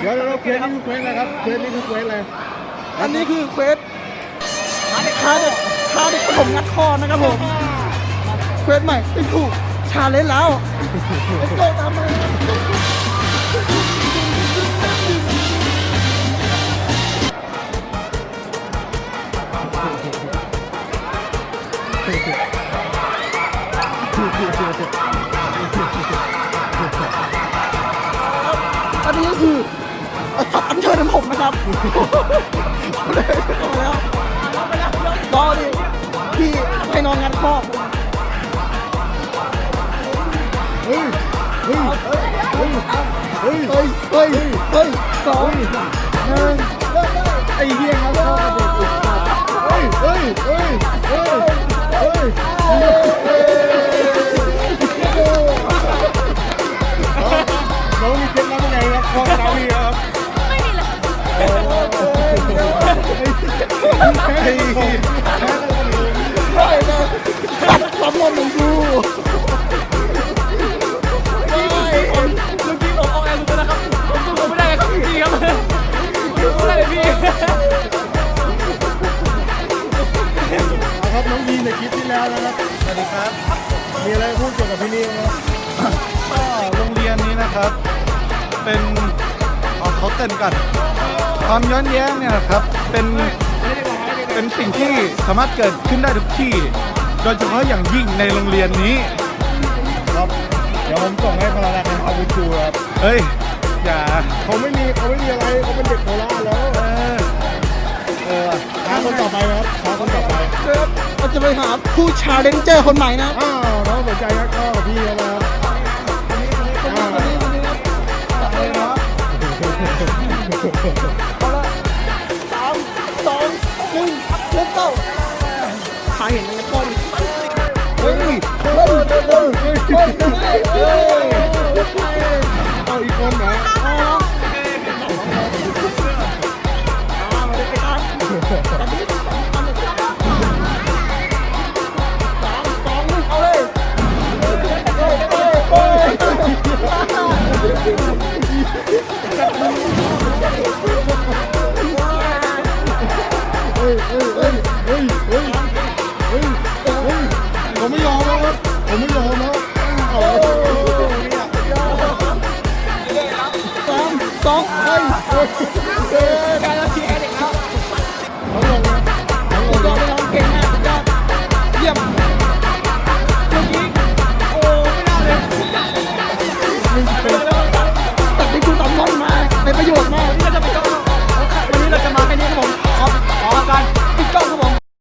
เดี๋ยวเราเควสนี่คือเควสอะไรครับเควสนี่คือเควสอะไรอันนี้คือเควสท้าเด็กท้าเด็กท้าเด็กผมงัดคอนะครับผมเควสใหม่ไปถูกชาเลนจ์แล้วไอ้โจตามมาอันนี้ก็คือ สัตว์อันเชิญผมนะครับแล้วรอดิพี่ให้นอนงัดคอเฮ้ยเฮ้ยเฮ้ยเฮ้ยเฮ้ยเฮ้ยเฮ้ยสองหนึ่งไอ้เหี้ยครับพ่อเด็กอุดปากเฮ้ยเฮ้ยเฮ้ยเฮ้ยเฮ้ยน้องมีเคล็ดลับยังไงครับพ่อสามีครับ ใช่นะสัตว์สำนวนหนึ่งดูเมื่อกี้ผมเอาแอร์ลุกแล้วนะครับผมสู้ไม่ได้ครับจริงๆครับไม่ได้เลยพี่ครับน้องยีในคลิปที่แล้วนะครับ สวัสดีครับ มีอะไรพูดเกี่ยวกับที่นี่ไหมครับก็โรงเรียนนี้นะครับ เป็นเขาเต้นกัน ความย้อนแย้งเนี่ยนะครับเป็นเป็นสิ่งที่สามารถเกิดขึ้นได้ทุกที่ โดยเฉพาะอย่างยิ่งในโรงเรียนนี้ครับเดี๋ยวผมส่งให้พลังงานเอาไปดูครับเฮ้ยอย่าเขาไม่มีเขาไม่มีอะไรเขาเป็นเด็กโคราชแล้ว เออเออท้าคนต่อไปไหมครับท้าคนต่อไปครับเราจะไปหาผู้ชาเลนเจอร์คนใหม่นะครับอ้าวน้องสนใจครับก็กับพี่เขานะครับอ้าว สองหนึ่งเริ่มเต้าหาเห็นมันก้นเฮ้ยเฮ้ยเฮ้ยเฮ้ยเฮ้ยเฮ้ยเฮ้ยเอาอีกค ยเฮ้ยเฮ้ยเฮ้ยเฮ้ยเฮ้ยเฮ้ยผมไม่ยอมแล้วครับผมไม่ยอมแล้วเอาสามสองเฮ้ยเฮ้ยการเราเชียร์เด็กครับน้องลงนะน้องลงยอดไปน้องเก่งมากยอดเยี่ยมเมื่อกี้โอ้ไม่น่าเลยตัดที่คุณตัดน้องมาเป็นประโยชน์มากนี่ก็จะไปต้อง ขอกันปิดกล้องครับผม